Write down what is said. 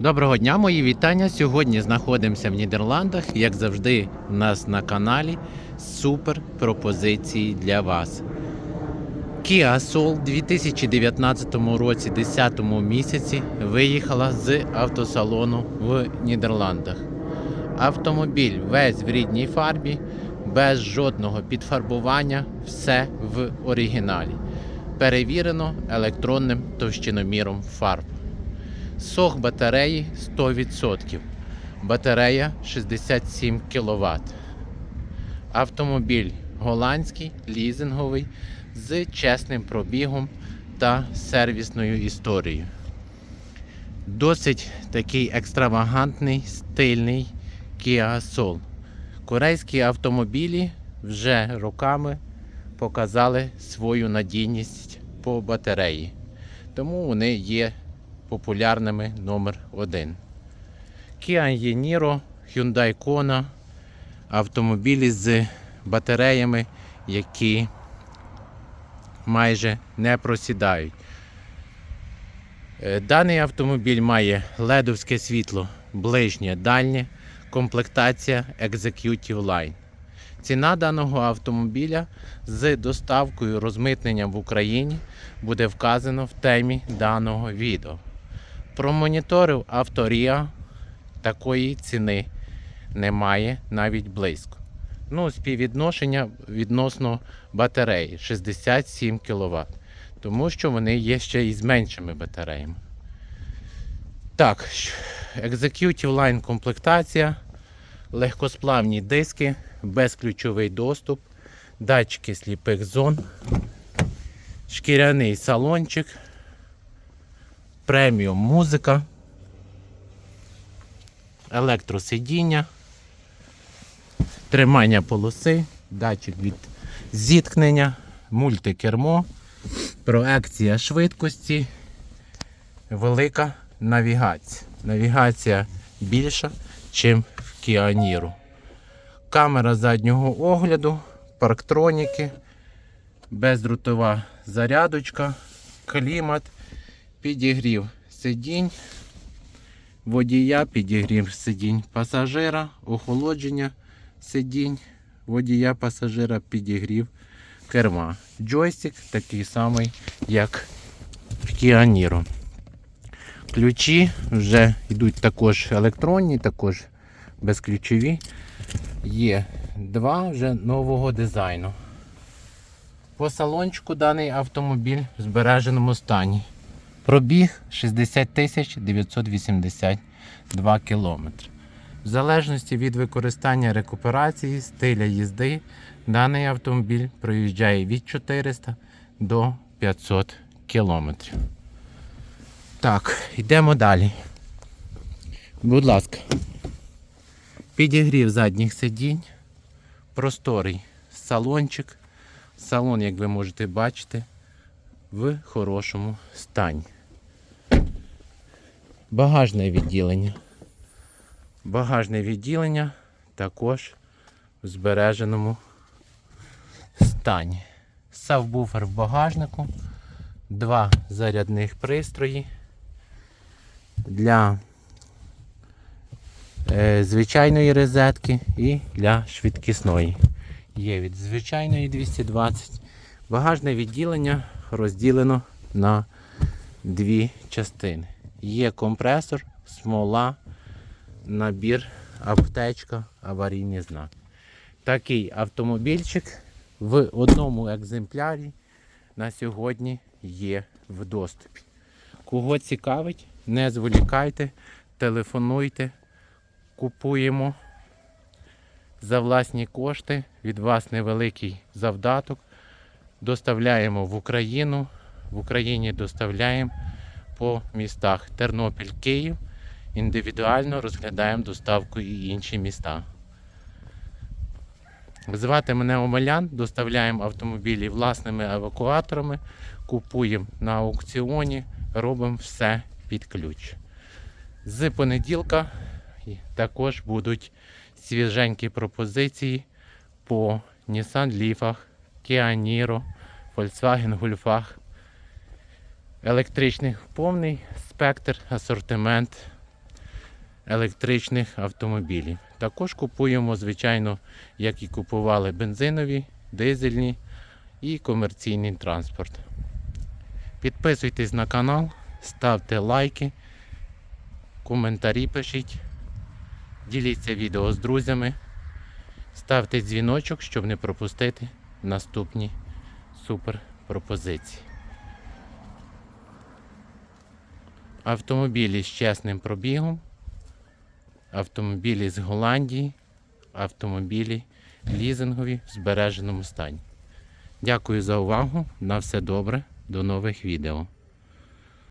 Доброго дня, мої вітання. Сьогодні знаходимося в Нідерландах. Як завжди, у нас на каналі супер пропозиції для вас. Kia Soul у 2019 році, 10 місяці, виїхала з автосалону в Нідерландах. Автомобіль весь в рідній фарбі, без жодного підфарбування, все в оригіналі. Перевірено електронним товщиноміром фарб. Сох батареї 100%. Батарея 67 кВт. Автомобіль голландський, лізинговий з чесним пробігом та сервісною історією. Досить такий екстравагантний, стильний Kia Soul. Корейські автомобілі вже роками показали свою надійність по батареї. Тому вони є популярними номер один. Kia Yeniro, Hyundai Kona автомобілі з батареями, які майже не просідають. Е, Даний автомобіль має ледовське світло ближнє дальнє, комплектація Executive Line. Ціна даного автомобіля з доставкою розмитненням в Україні буде вказано в темі даного відео. Промоніторив авторія такої ціни немає навіть близько. Ну, співвідношення відносно батареї 67 кВт. Тому що вони є ще і з меншими батареями. Так, Executive Line комплектація, легкосплавні диски, безключовий доступ, датчики сліпих зон, шкіряний салончик, преміум музика, електросидіння, тримання полоси, датчик від зіткнення, мультикермо, проекція швидкості, велика навігація. Навігація більша, ніж в Niro. Камера заднього огляду, парктроніки, бездрутова зарядочка, клімат, підігрів сидінь, водія, підігрів сидінь пасажира, охолодження сидінь, водія пасажира, підігрів керма. Джойстик такий самий, як в Kia. Ключі вже йдуть також електронні, також безключові. Є два вже нового дизайну. По салончику даний автомобіль в збереженому стані. Пробіг 60 тисяч 982 кілометри. В залежності від використання рекуперації, стиля їзди, даний автомобіль проїжджає від 400 до 500 кілометрів. Так, йдемо далі. Будь ласка. Підігрів задніх сидінь, просторий салончик. Салон, як ви можете бачити, в хорошому стані. Багажне відділення. Багажне відділення також в збереженому стані. Сабвуфер в багажнику, два зарядних пристрої для е, звичайної розетки і для швидкісної. Є від звичайної 220. Багажне відділення розділено на дві частини. Є компресор, смола, набір, аптечка, аварійний знак. Такий автомобільчик в одному екземплярі на сьогодні є в доступі. Кого цікавить, не зволікайте, телефонуйте, купуємо за власні кошти. Від вас невеликий завдаток. Доставляємо в Україну. В Україні доставляємо по містах Тернопіль, Київ. Індивідуально розглядаємо доставку і інші міста. Звати мене Омелян, доставляємо автомобілі власними евакуаторами, купуємо на аукціоні, робимо все під ключ. З понеділка також будуть свіженькі пропозиції по Nissan Leaf, Kia Niro, Volkswagen Golf. Електричних повний спектр, асортимент електричних автомобілів. Також купуємо, звичайно, як і купували бензинові, дизельні і комерційний транспорт. Підписуйтесь на канал, ставте лайки, коментарі пишіть, діліться відео з друзями, ставте дзвіночок, щоб не пропустити наступні супер пропозиції. Автомобілі з чесним пробігом, автомобілі з Голландії, автомобілі лізингові в збереженому стані. Дякую за увагу. На все добре. До нових відео.